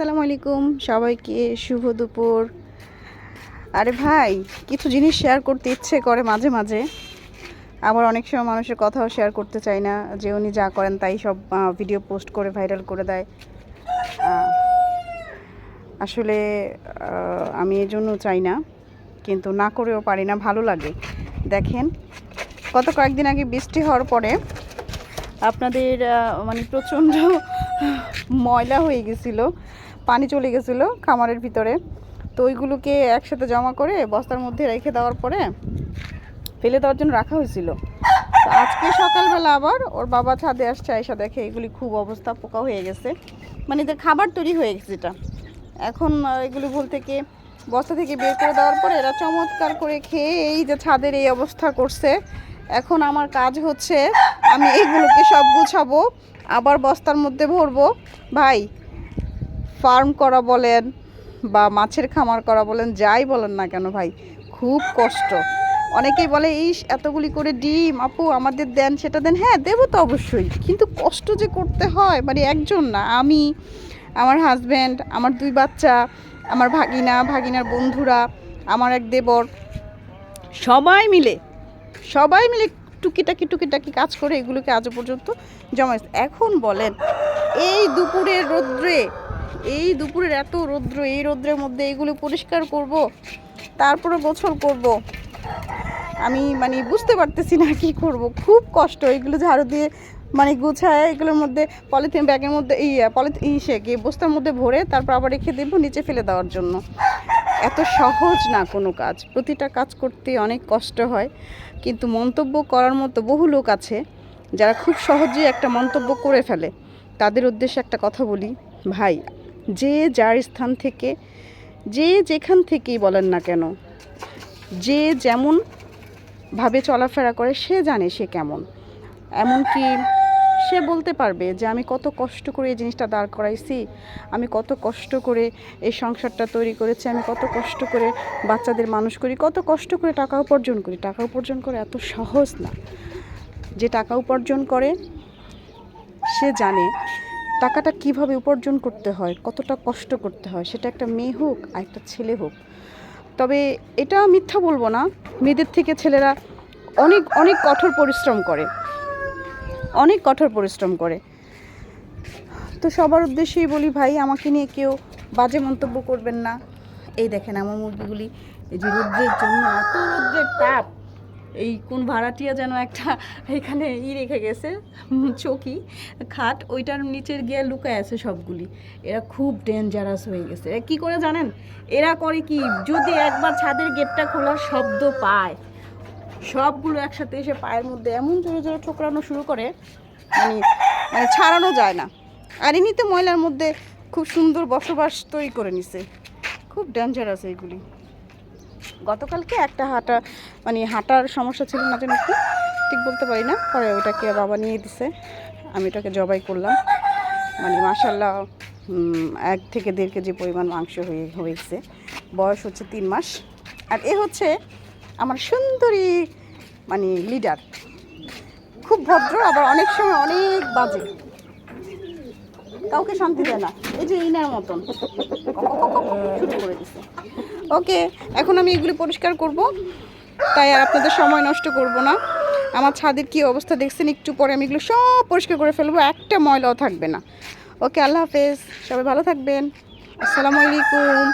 আসসালামু আলাইকুম, সবাইকে শুভ দুপুর। আরে ভাই, কিছু জিনিস শেয়ার করতে ইচ্ছে করে মাঝে মাঝে। আবার অনেক সময় মানুষের কথাও শেয়ার করতে চাই না, যে উনি যা করেন তাই সব ভিডিও পোস্ট করে ভাইরাল করে দেয়। আসলে আমি এই জন্য চাই না, কিন্তু না করেও পারি না, ভালো লাগে। দেখেন, গত কয়েকদিন আগে বৃষ্টি হওয়ার পরে আপনাদের মানে প্রচণ্ড ময়লা হয়ে গেছিল। পানি চলে গেছিল খামারের ভিতরে। তো ওইগুলোকে একসাথে জমা করে বস্তার মধ্যে রেখে দেওয়ার পরে ফেলে দেওয়ার জন্য রাখা হয়েছিল। তো আজকে সকালবেলা আবার ওর বাবা ছাদে আসছে আয়সা দেখে এগুলি খুব অবস্থা পোকা হয়ে গেছে। মানে এদের খাবার তৈরি হয়ে গেছে এটা এখন এগুলি ভুল থেকে বস্তা থেকে বের করে দেওয়ার পরে এরা চমৎকার করে খেয়ে এই যে ছাদের এই অবস্থা করছে। এখন আমার কাজ হচ্ছে, আমি এইগুলোকে সব গুছাবো, আবার বস্তার মধ্যে ভরবো। ভাই ফার্ম করা বলেন বা মাছের খামার করা বলেন, যাই বলেন না কেন ভাই, খুব কষ্ট। অনেকেই বলে এই এতগুলি করে ডিম, আপু আমাদের দেন, সেটা দেন। হ্যাঁ দেবো তো অবশ্যই, কিন্তু কষ্ট যে করতে হয় মানে একজন না, আমি, আমার হাজব্যান্ড আমার দুই বাচ্চা, আমার ভাগিনা, ভাগিনার বন্ধুরা, আমার এক দেবর, সবাই মিলে সবাই মিলে টুকিটাকি টুকিটাকি কাজ করে এগুলোকে আজও পর্যন্ত জমাইছে এখন বলেন, এই দুপুরের রৌদ্রে এই দুপুরের এত রৌদ্র, এই রৌদ্রের মধ্যে এগুলো পরিষ্কার করব, তারপরে গোছল করব। আমি মানে বুঝতে পারতেছি না কি করব। খুব কষ্ট, এগুলো ঝাড়ু দিয়ে মানে গুছায়, এগুলোর মধ্যে পলিথিন ব্যাগের মধ্যে এই পলিথিন ইসে কি বস্তার মধ্যে ভরে তারপর আবার রেখে দেবো নিচে ফেলে দেওয়ার জন্য। এত সহজ না কোনো কাজ। প্রতিটা কাজ করতে অনেক কষ্ট হয়। কিন্তু মন্তব্য করার মতো বহু লোক আছে, যারা খুব সহজেই একটা মন্তব্য করে ফেলে। তাদের উদ্দেশ্যে একটা কথা বলি, ভাই যে যার স্থান থেকে, যে যেখান থেকেই বলেন না কেন, যে যেমন ভাবে চলাফেরা করে, সে জানে সে কেমন। এমনকি সে বলতে পারবে যে, আমি কত কষ্ট করে এই জিনিসটা দাঁড় করাইছি, আমি কত কষ্ট করে এই সংসারটা তৈরি করেছি, আমি কত কষ্ট করে বাচ্চাদের মানুষ করি, কত কষ্ট করে টাকা উপার্জন করি। টাকা উপার্জন করে এত সহজ না। যে টাকা উপার্জন করে, সে জানে টাকাটা কীভাবে উপার্জন করতে হয়, কতটা কষ্ট করতে হয়, সেটা একটা মেয়ে হোক আর একটা ছেলে হোক। তবে এটা মিথ্যা বলব না, মেয়েদের থেকে ছেলেরা অনেক অনেক কঠোর পরিশ্রম করে। অনেক কঠোর পরিশ্রম করে। তো সবার উদ্দেশ্যেই বলি ভাই, আমাকে নিয়ে কেউ বাজে মন্তব্য করবেন না। এই দেখেন আমার মুরগিগুলি, এই যে রৌদ্রের জন্য এত রৌদ্রের তাপ। এই কোন ভাড়াটিয়া যেন একটা এখানে ই রেখে গেছে চকি, খাট, ওইটার নিচের গিয়ে লুকায় আছে সবগুলি। এরা খুব ডেঞ্জারাস হয়ে গেছে। এরা কী করে জানেন? এরা করে কি, যদি একবার ছাদের গেটটা খোলার শব্দ পায়, সবগুলো একসাথে এসে পায়ের মধ্যে এমন জোরে জোরে ঠোকরানো শুরু করে মানে মানে ছাড়ানো যায় না। আর এমনিতে ময়লার মধ্যে খুব সুন্দর বসবাস তৈরি করে নিছে। খুব ডেঞ্জারাস এইগুলি। গতকালকে একটা হাঁটা মানে হাঁটার সমস্যা ছিল না যেন কি ঠিক বলতে পারি না। পরে ওটাকে বাবা নিয়ে দিছে। আমি ওটাকে জবাই করলাম। মানে মাসাল্লাহ এক থেকে দেড় কেজি পরিমাণ মাংস হয়ে, হয়েছে। বয়স হচ্ছে তিন মাস। আর এ হচ্ছে আমার সুন্দরী মানে লিডার। খুব ভদ্র, আবার অনেক সময় অনেক বাজে। কাউকে শান্তি দেয় না। এই যে ইনার মতন। শুরু করে দিছে। ওকে, এখন আমি এগুলি পরিষ্কার করব। তাই আর আপনাদের সময় নষ্ট করব না। আমার ছাদের কি অবস্থা দেখছেন একটু পরে আমি এগুলো সব পরিষ্কার করে ফেলব, একটা ময়লাও থাকবে না। ওকে, আল্লাহ হাফেজ, সবাই ভালো থাকবেন। আসসালামু আলাইকুম।